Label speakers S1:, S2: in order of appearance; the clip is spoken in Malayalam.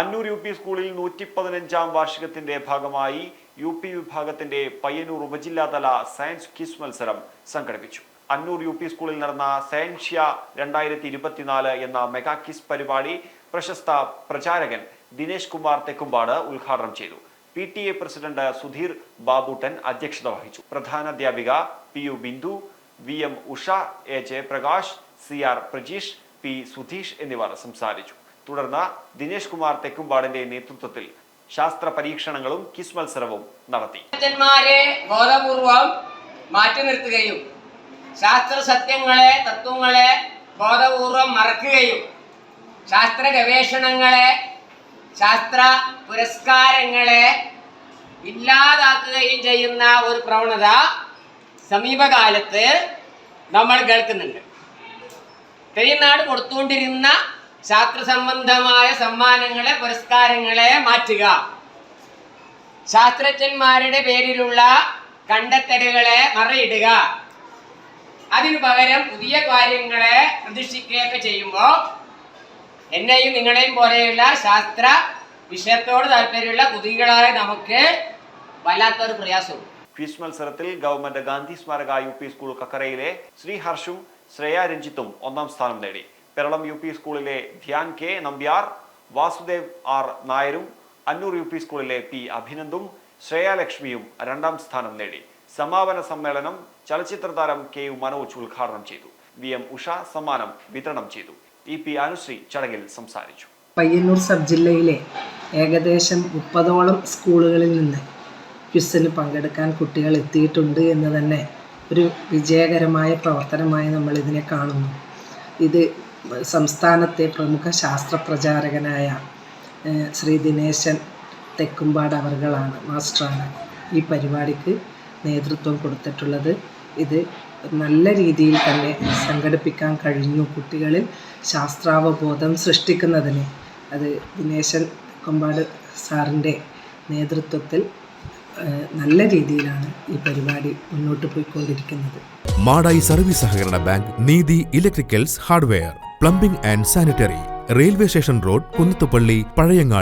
S1: അന്നൂർ യു പി സ്കൂളിൽ നൂറ്റി പതിനഞ്ചാം വാർഷികത്തിന്റെ ഭാഗമായി യു പി വിഭാഗത്തിന്റെ പയ്യന്നൂർ ഉപജില്ലാതല സയൻസ് ക്വിസ് മത്സരം സംഘടിപ്പിച്ചു. അന്നൂർ യു പി സ്കൂളിൽ നടന്ന സയൻഷ്യ രണ്ടായിരത്തി ഇരുപത്തിനാല് എന്ന മെഗാ ക്വിസ് പരിപാടി പ്രശസ്ത പ്രചാരകൻ ദിനേശ് കുമാർ തെക്കുംപാട് ഉദ്ഘാടനം ചെയ്തു. P T A president Sudheer Babuttan അധ്യക്ഷത വഹിച്ചു. പ്രധാനാധ്യാപിക P U Bindu V M Usha A Jayaprakash C R Prajeesh P Sudheesh എന്നിവർ സംസാരിച്ചു. തുടർന്ന് ദിനേശ് കുമാർ തെക്കുംപാടിന്റെ നേതൃത്വത്തിൽ ശാസ്ത്ര പരീക്ഷണങ്ങളും കിസ് മത്സരവും നടത്തി.
S2: ബോധപൂർവം മാറ്റി നിർത്തുകയും ശാസ്ത്ര സത്യങ്ങളെ തത്വങ്ങളെ ബോധപൂർവം മറക്കുകയും ശാസ്ത്ര ഗവേഷണങ്ങളെ ശാസ്ത്ര പുരസ്കാരങ്ങളെ ഇല്ലാതാക്കുകയും ചെയ്യുന്ന ഒരു പ്രവണത സമീപകാലത്ത് നമ്മൾ കേൾക്കുന്നുണ്ട്. തെയ്യനാട് കൊടുത്തുകൊണ്ടിരുന്ന ശാസ്ത്ര സംബന്ധമായ സമ്മാനങ്ങളെ പുരസ്കാരങ്ങളെ മാറ്റുക. ശാസ്ത്രജ്ഞന്മാരുടെ പേരിലുള്ള കണ്ടെത്തലുകളെ മറയിടുക. അതിനു പകരം പുതിയ കാര്യങ്ങളെ പ്രതിഷ്ഠിക്കുകയൊക്കെ ചെയ്യുമ്പോൾ എന്നെയും നിങ്ങളെയും പോലെയുള്ള ശാസ്ത്ര വിഷയത്തോട് താല്പര്യമുള്ള കുതികളായ നമുക്ക് വല്ലാത്തൊരു പ്രയാസവും
S1: ക്വിസ് മത്സരത്തിൽ ഗവൺമെന്റ് ഗാന്ധി സ്മാരക യു പി സ്കൂൾ കക്കരയിലെ ശ്രീ ഹർഷും ശ്രേയ രഞ്ജിത്തും ഒന്നാം സ്ഥാനം നേടി. പെരളം യു പി സ്കൂളിലെ ധ്യാൻ കെ നമ്പ്യാർ വാസുദേവ് ആർ നായരും അന്നൂർ യു പി സ്കൂളിലെ പി അഭിനന്ദും ശ്രേയാലക്ഷ്മിയും രണ്ടാം സ്ഥാനം നേടി. സമാപന സമ്മേളനം ചലച്ചിത്ര താരം കെ യു മനോജ് ഉദ്ഘാടനം ചെയ്തു. വി എം ഉഷ സമ്മാനം വിതരണം ചെയ്തു. ഇ പി അനുശ്രീ ചടങ്ങിൽ സംസാരിച്ചു.
S3: പയ്യന്നൂർ സബ് ജില്ലയിലെ ഏകദേശം മുപ്പതോളം സ്കൂളുകളിൽ നിന്ന് ക്വിസിന് പങ്കെടുക്കാൻ കുട്ടികൾ എത്തിയിട്ടുണ്ട് എന്ന് തന്നെ ഒരു വിജയകരമായ പ്രവർത്തനമായി നമ്മൾ ഇതിനെ കാണുന്നു. ഇത് സംസ്ഥാനത്തെ പ്രമുഖ ശാസ്ത്ര പ്രചാരകനായ ശ്രീ ദിനേശൻ തെക്കുംപാട് അവർകളാണ് മാസ്റ്ററാണ് ഈ പരിപാടിക്ക് നേതൃത്വം കൊടുത്തിട്ടുള്ളത്. ഇത് നല്ല രീതിയിൽ തന്നെ സംഘടിപ്പിക്കാൻ കഴിഞ്ഞു. കുട്ടികളിൽ ശാസ്ത്രാവബോധം സൃഷ്ടിക്കുന്നതിന് അത് ദിനേശൻ തെക്കുംപാട് സാറിന്റെ നേതൃത്വത്തിൽ നല്ല രീതിയിലാണ് ഈ പരിപാടി മുന്നോട്ട് പോയിക്കൊണ്ടിരിക്കുന്നത്.
S4: മാടായി സർവീസ് സഹകരണ bank Neethi electricals hardware. Plumbing and sanitary railway station road Kunnathupally Pazhayangadi.